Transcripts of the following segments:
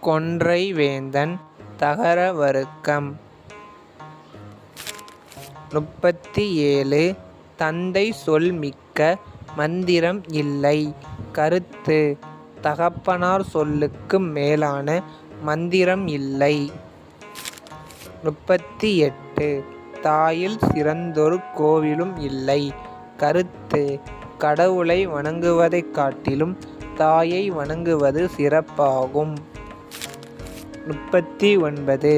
கொன்றை வேந்தன் தகர வருக்கம் முப்பத்தி ஏழு தந்தை சொல் மிக்க மந்திரம் இல்லை கருத்து தகப்பனார் சொல்லுக்கு மேலான மந்திரம் இல்லை. முப்பத்தி எட்டு தாயில் சிறந்தொரு கோவிலும் இல்லை. கருத்து கடவுளை வணங்குவதைக் காட்டிலும் தாயை வணங்குவது சிறப்பாகும். முப்பத்தி ஒன்பது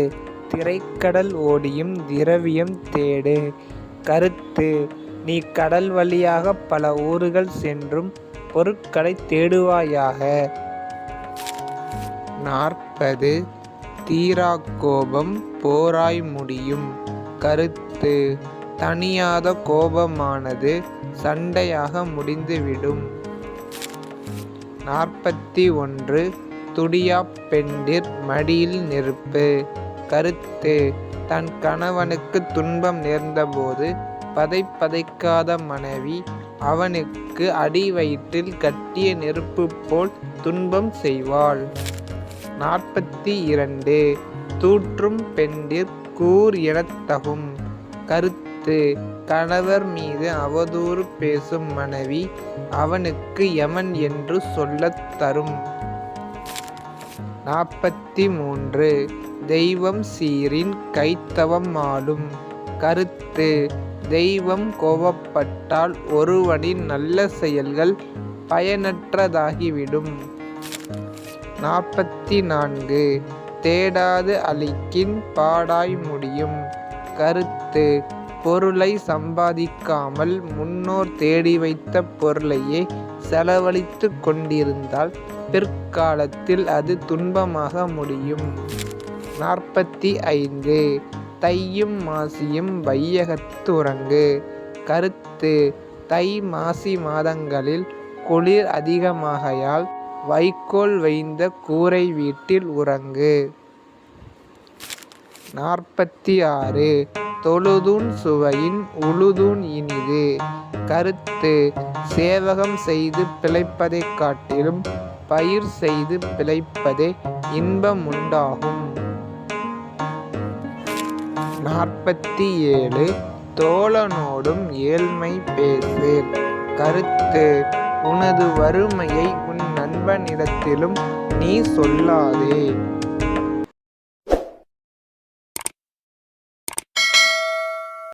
திரைக்கடல் ஓடியும் திரவியம் தேடு. கருத்து நீ கடல் வழியாக பல ஊர்கள் சென்றும் பொருட்களை தேடுவாயாக. நாற்பது தீரா கோபம் போராய் முடியும். கருத்து தனியாத கோபமானது சண்டையாக முடிந்துவிடும். நாற்பத்தி ஒன்று துடியாப் பெண்டிர் மடியில் நெருப்பு. கருத்து தன் கணவனுக்குத் துன்பம் நேர்ந்தபோது பதைபதைக்காத மனைவி அவனுக்கு அடி வயிற்றில் கட்டிய நெருப்பு போல் துன்பம் செய்வாள். நாற்பத்தி இரண்டு தூற்றும் பெண்டிர் கூர் எனத்தகும் கருத்து கணவர் மீது அவதூறு பேசும் மனைவி அவனுக்கு எமன் என்று சொல்லத் தரும். நாற்பத்தி மூன்று தெய்வம் சீரின் கைத்தவம் ஆளும் கருத்து தெய்வம் கோபப்பட்டால் ஒருவனின் நல்ல செயல்கள் பயனற்றதாகிவிடும். நாற்பத்தி நான்கு தேடாது அழிக்கின் பாடாய் முடியும். கருத்து பொருளை சம்பாதிக்காமல் முன்னோர் தேடி வைத்த பொருளையே செலவழித்து கொண்டிருந்தால் பிற்காலத்தில் அது துன்பமாக முடியும். நாற்பத்தி ஐந்து தையும் மாசியும் வையகத்து உறங்கு. கருத்து தை மாசி மாதங்களில் குளிர் அதிகமாகையால் வைக்கோல் வைந்த கூரை வீட்டில் உறங்கு. நாற்பத்தி ஆறு தொழுதூன் சுவையின் உழுதூன் இனிது. கருத்து சேவகம் செய்து பிழைப்பதைக் காட்டிலும் பயிர் செய்து பிழைப்பதே இன்பமுண்டாகும். நாற்பத்தி ஏழு தோழனோடும் ஏழ்மை பேசு. கருத்து உனது வறுமையை உன் நண்பனிடத்திலும் நீ சொல்லாதே.